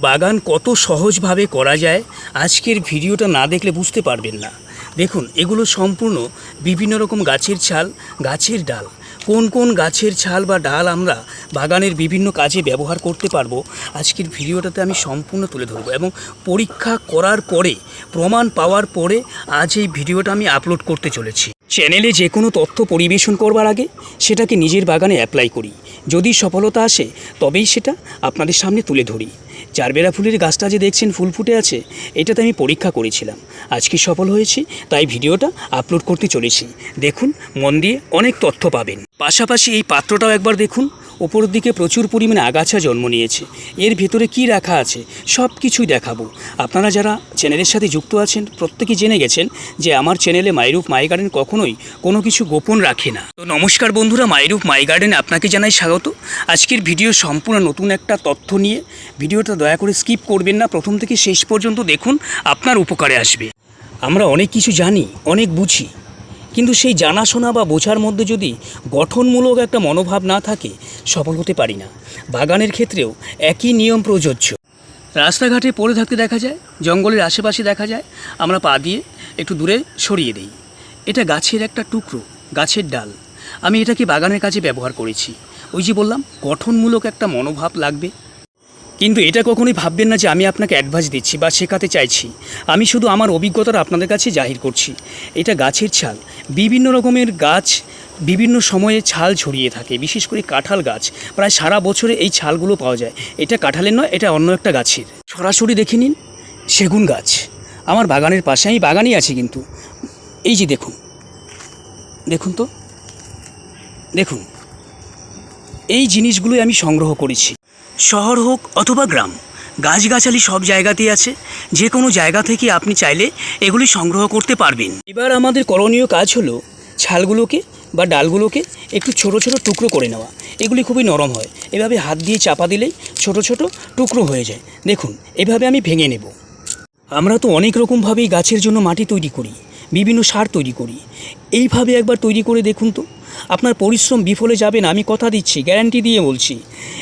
বাগান কত সহজভাবে করা যায়, আজকের ভিডিওটা না দেখলে বুঝতে পারবেন না। দেখুন, এগুলো সম্পূর্ণ বিভিন্ন রকম গাছের ছাল, গাছের ডাল। কোন কোন গাছের ছাল বা ডাল আমরা বাগানের বিভিন্ন কাজে ব্যবহার করতে পারব, আজকের ভিডিওটাতে আমি সম্পূর্ণ তুলে ধরবো এবং পরীক্ষা করার পরে, প্রমাণ পাওয়ার পরে আজ এই ভিডিওটা আমি আপলোড করতে চলেছি। চ্যানেলে যে কোনো তথ্য পরিবেশন করবার আগে সেটাকে নিজের বাগানে অ্যাপ্লাই করি। যদি সফলতা আসে, তবেই সেটা আপনাদের সামনে তুলে ধরি। চারবেরা ফুলের গাছটা যে দেখছেন ফুল ফুটে আছে, এটাতে আমি পরীক্ষা করেছিলাম। আজকে সফল হয়েছি? তাই ভিডিওটা আপলোড করতে চলেছি। দেখুন, মন দিয়ে অনেক তথ্য পাবেন। পাশাপাশি এই পাত্রটাও একবার দেখুন। ওপরের দিকে প্রচুর পরিমাণে আগাছা জন্ম নিয়েছে। এর ভেতরে কি রাখা আছে, সব কিছুই দেখাবো। আপনারা যারা চ্যানেলের সাথে যুক্ত আছেন প্রত্যেকেই জেনে গেছেন যে আমার চ্যানেলে মাইরূপ মাই গার্ডেন কখনোই কোনো কিছু গোপন রাখে না। তো নমস্কার বন্ধুরা মাইরূপ মাই গার্ডেনে আপনাকে জানাই স্বাগত। আজকের ভিডিও সম্পূর্ণ নতুন একটা তথ্য নিয়ে। ভিডিওটা দয়া করে স্কিপ করবেন না, প্রথম থেকে শেষ পর্যন্ত দেখুন, আপনার উপকারে আসবে। আমরা অনেক কিছু জানি, অনেক বুঝি। কিন্তু সেই জানাশোনা বা বোঝার মধ্যে যদি গঠনমূলক একটা মনোভাব না থাকে, সফল হতে পারি না। বাগানের ক্ষেত্রেও একই নিয়ম প্রযোজ্য। রাস্তাঘাটে পড়ে থাকতে দেখা যায়, জঙ্গলের আশেপাশে দেখা যায়, আমরা পা দিয়ে একটু দূরে সরিয়ে দিই। এটা গাছের একটা টুকরো, গাছের ডাল। আমি এটাকে বাগানের কাজে ব্যবহার করেছি। ওই যে বললাম, গঠনমূলক একটা মনোভাব লাগবে। কিন্তু এটা কখনোই ভাববেন না যে আমি আপনাকে অ্যাডভাইস দিচ্ছি বা শেখাতে চাইছি। আমি শুধু আমার অভিজ্ঞতাটা আপনাদের কাছে জাহির করছি। এটা গাছের ছাল। বিভিন্ন রকমের গাছ বিভিন্ন সময়ে ছাল ছড়িয়ে থাকে, বিশেষ করে কাঁঠাল গাছ। প্রায় সারা বছরে এই ছালগুলো পাওয়া যায়। এটা কাঁঠালের নয়, এটা অন্য একটা গাছের। সরাসরি দেখে নিন, সেগুন গাছ। আমার বাগানের পাশে আমি বাগানই আছি কিন্তু। এই যে দেখুন। দেখুন তো। দেখুন। এই জিনিসগুলোই আমি সংগ্রহ করেছি। শহর হোক অথবা গ্রাম, গাছগাছালি সব জায়গাতেই আছে। যে কোনো জায়গা থেকে আপনি চাইলে এগুলি সংগ্রহ করতে পারবেন। এবার আমাদের করণীয় কাজ হলো ছালগুলোকে বা ডালগুলোকে একটু ছোট ছোট টুকরো করে নেওয়া। এগুলি খুবই নরম হয়। এভাবে হাত দিয়ে চাপা দিলেই ছোট ছোট টুকরো হয়ে যায়। দেখুন, এভাবে আমি ভেঙে নেব। আমরা তো অনেক রকমভাবেই গাছের জন্য মাটি তৈরি করি, বিভিন্ন সার তৈরি করি। এইভাবে একবার তৈরি করে দেখুন তো। আপনার পরিশ্রম বিফলে যাবে না, আমি কথা দিচ্ছি, গ্যারান্টি দিয়ে বলছি।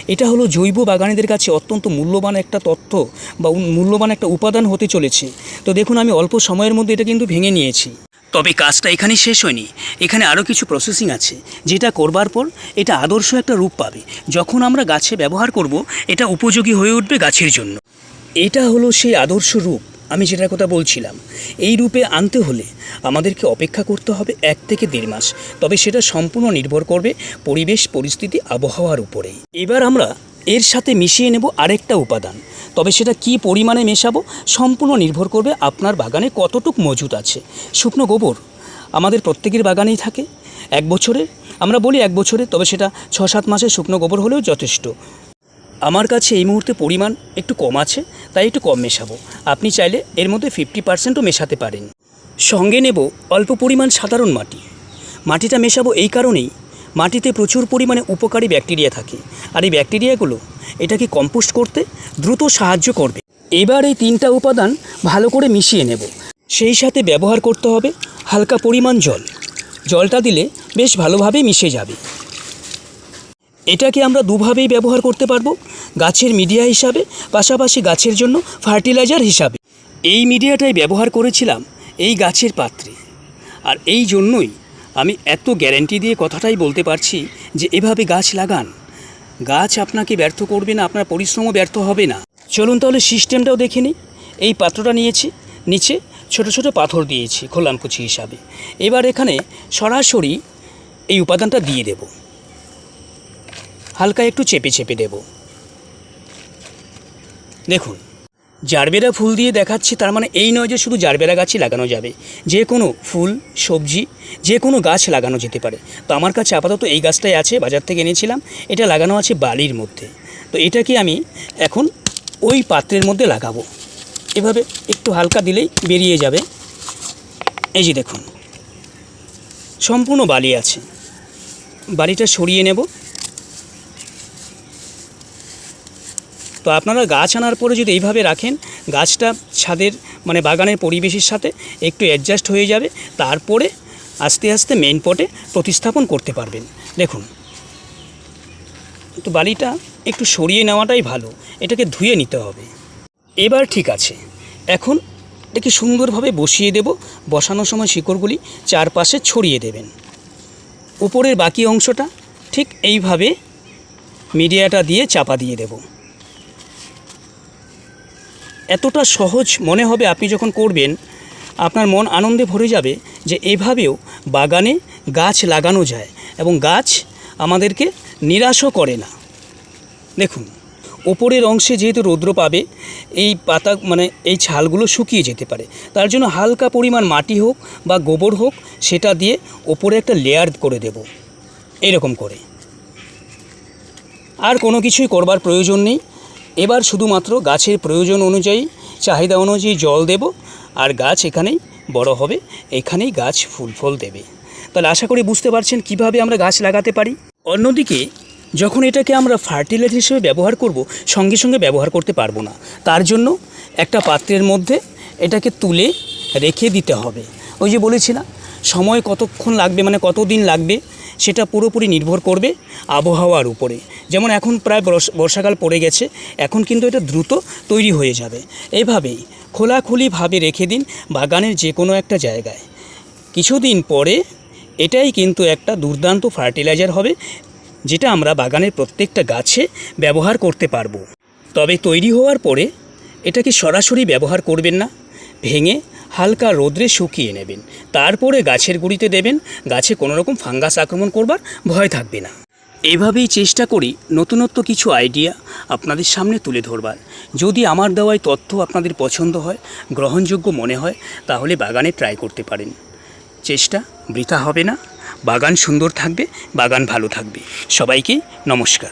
এটা হলো জৈব বাগানীদের কাছে অত্যন্ত মূল্যবান একটা তথ্য বা মূল্যবান একটা উপাদান হতে চলেছে। তো দেখুন, আমি অল্প সময়ের মধ্যে এটা কিন্তু ভেঙে নিয়েছি। তবে কাজটা এখানেই শেষ হয়নি। এখানে আরও কিছু প্রসেসিং আছে। যেটা করবার পর এটা আদর্শ একটা রূপ পাবে। যখন আমরা গাছে ব্যবহার করব, এটা উপযোগী হয়ে উঠবে গাছের জন্য। এটা হলো সেই আদর্শ রূপ, আমি যেটার কথা বলছিলাম। এই রূপে আনতে হলে আমাদেরকে অপেক্ষা করতে হবে এক থেকে দেড় মাস। তবে সেটা সম্পূর্ণ নির্ভর করবে পরিবেশ, পরিস্থিতি, আবহাওয়ার উপরে। এবার আমরা এর সাথে মিশিয়ে নেব আরেকটা উপাদান। তবে সেটা কি পরিমাণে মেশাবো সম্পূর্ণ নির্ভর করবে আপনার বাগানে কতটুক মজুদ আছে। শুকনো গোবর আমাদের প্রত্যেকের বাগানেই থাকে। এক বছরে আমরা বলি এক বছরে, তবে সেটা ছ সাত মাসে শুকনো গোবর হলেও যথেষ্ট। আমার কাছে এই মুহূর্তে পরিমাণ একটু কম আছে, তাই একটু কম মেশাবো। আপনি চাইলে এর মধ্যে ফিফটি পার্সেন্টও মেশাতে পারেন। সঙ্গে নেব অল্প পরিমাণ সাধারণ মাটি। মাটিটা মেশাবো এই কারণেই মাটিতে প্রচুর পরিমাণে উপকারী ব্যাকটেরিয়া থাকে। আর এই ব্যাকটেরিয়াগুলো এটাকে কম্পোস্ট করতে দ্রুত সাহায্য করবে। এবার এই তিনটা উপাদান ভালো করে মিশিয়ে নেব। সেই সাথে ব্যবহার করতে হবে হালকা পরিমাণ জল। জলটা দিলে বেশ ভালোভাবে মিশে যাবে। এটাকে আমরা দুভাবেই ব্যবহার করতে পারব গাছের মিডিয়া হিসাবে, পাশাপাশি গাছের জন্য ফার্টিলাইজার হিসাবে। এই মিডিয়াটাই ব্যবহার করেছিলাম এই গাছের পাত্রে। আর এই জন্যই আমি এত গ্যারেন্টি দিয়ে কথাটাই বলতে পারছি যে এভাবে গাছ লাগান। গাছ আপনাকে ব্যর্থ করবে না, আপনার পরিশ্রমও ব্যর্থ হবে না। চলুন তাহলে সিস্টেমটাও দেখে নিই। এই পাত্রটা নিয়েছি, নিচে ছোট ছোট পাথর দিয়েছি খোলামকুচি হিসাবে। এবার এখানে সরাসরি এই উপাদানটা দিয়ে দেবো। হালকা একটু চেপে চেপে দেব। দেখুন জারবেরা ফুল দিয়ে দেখাচ্ছি, তার মানে এই নয় যে শুধু জারবেরা গাছই লাগানো যাবে, যে কোনো ফুল, সবজি, যে কোনো গাছ লাগানো যেতে পারে। তো আমার কাছে আপাতত এই গাছটাই আছে, বাজার থেকে এনেছিলাম, এটা লাগানো আছে বালির মধ্যে। তো এটাকে আমি এখন ওই পাত্রের মধ্যে লাগাবো। এভাবে একটু হালকা দিলেই বেরিয়ে যাবে। এই যে দেখুন, সম্পূর্ণ বালি আছে। বালিটা সরিয়ে নেব। তো আপনারা গাছ আনার পরে যদি এইভাবে রাখেন, গাছটা ছাদের মানে বাগানের পরিবেশের সাথে একটু অ্যাডজাস্ট হয়ে যাবে, তারপরে আস্তে আস্তে মেন পটে প্রতিস্থাপন করতে পারবেন। দেখুন। তো বালিটা একটু সরিয়ে নেওয়াটাই ভালো, এটাকে ধুয়ে নিতে হবে। এবার ঠিক আছে। এখন এটাকে সুন্দরভাবে বসিয়ে দেব বসানোর সময় শিকড়গুলি চারপাশে ছড়িয়ে দেবেন। উপরের বাকি অংশটা ঠিক এইভাবে মিডিয়াটা দিয়ে চাপা দিয়ে দেব। এতটা সহজ মনে হবে আপনি যখন করবেন, আপনার মন আনন্দে ভরে যাবে যে এভাবেও বাগানে গাছ লাগানো যায় এবং গাছ আমাদেরকে নিরাশও করে না। দেখুন, ওপরের অংশে যেহেতু রৌদ্র পাবে, এই পাতা মানে এই ছালগুলো শুকিয়ে যেতে পারে। তার জন্য হালকা পরিমাণ মাটি হোক বা গোবর হোক, সেটা দিয়ে ওপরে একটা লেয়ার করে দেব। এরকম করে। আর কোনো কিছুই করবার প্রয়োজন নেই। এবার শুধুমাত্র গাছের প্রয়োজন অনুযায়ী, চাহিদা অনুযায়ী জল দেব, আর গাছ এখানেই বড় হবে, এখানেই গাছ ফুল ফল দেবে। তাহলে আশা করি বুঝতে পারছেন কীভাবে আমরা গাছ লাগাতে পারি। অন্যদিকে, যখন এটাকে আমরা ফার্টিলাইজার হিসেবে ব্যবহার করব, সঙ্গে সঙ্গে ব্যবহার করতে পারব না। তার জন্য একটা পাত্রের মধ্যে এটাকে তুলে রেখে দিতে হবে। ওই যে বলেছিলাম, সময় কতক্ষণ লাগবে মানে কতদিন লাগবে সেটা পুরোপুরি নির্ভর করবে আবহাওয়ার উপরে। যেমন এখন প্রায় বর্ষ- বর্ষাকাল পড়ে গেছে, এখন কিন্তু এটা দ্রুত তৈরি হয়ে যাবে। এভাবেই খোলাখুলিভাবে রেখে দিন বাগানের যে কোনো একটা জায়গায়। কিছুদিন পরে এটাই কিন্তু একটা দুর্দান্ত ফার্টিলাইজার হবে, যেটা আমরা বাগানের প্রত্যেকটা গাছে ব্যবহার করতে পারব। তবে তৈরি হওয়ার পরে এটাকে সরাসরি ব্যবহার করবেন না? ভেঙে হালকা রোদ্রে শুকিয়ে নেবেন। তারপরে গাছের গুঁড়িতে দেবেন। গাছে কোনো রকম ফাঙ্গাস আক্রমণ করবার ভয় থাকবে না। এভাবেই চেষ্টা করি নতুনত্ব কিছু আইডিয়া আপনাদের সামনে তুলে ধরবার। যদি আমার দেওয়াই তথ্য আপনাদের পছন্দ হয়, গ্রহণযোগ্য মনে হয়, তাহলে বাগানে ট্রাই করতে পারেন। চেষ্টা বৃথা হবে না। বাগান সুন্দর থাকবে, বাগান ভালো থাকবে। সবাইকে নমস্কার।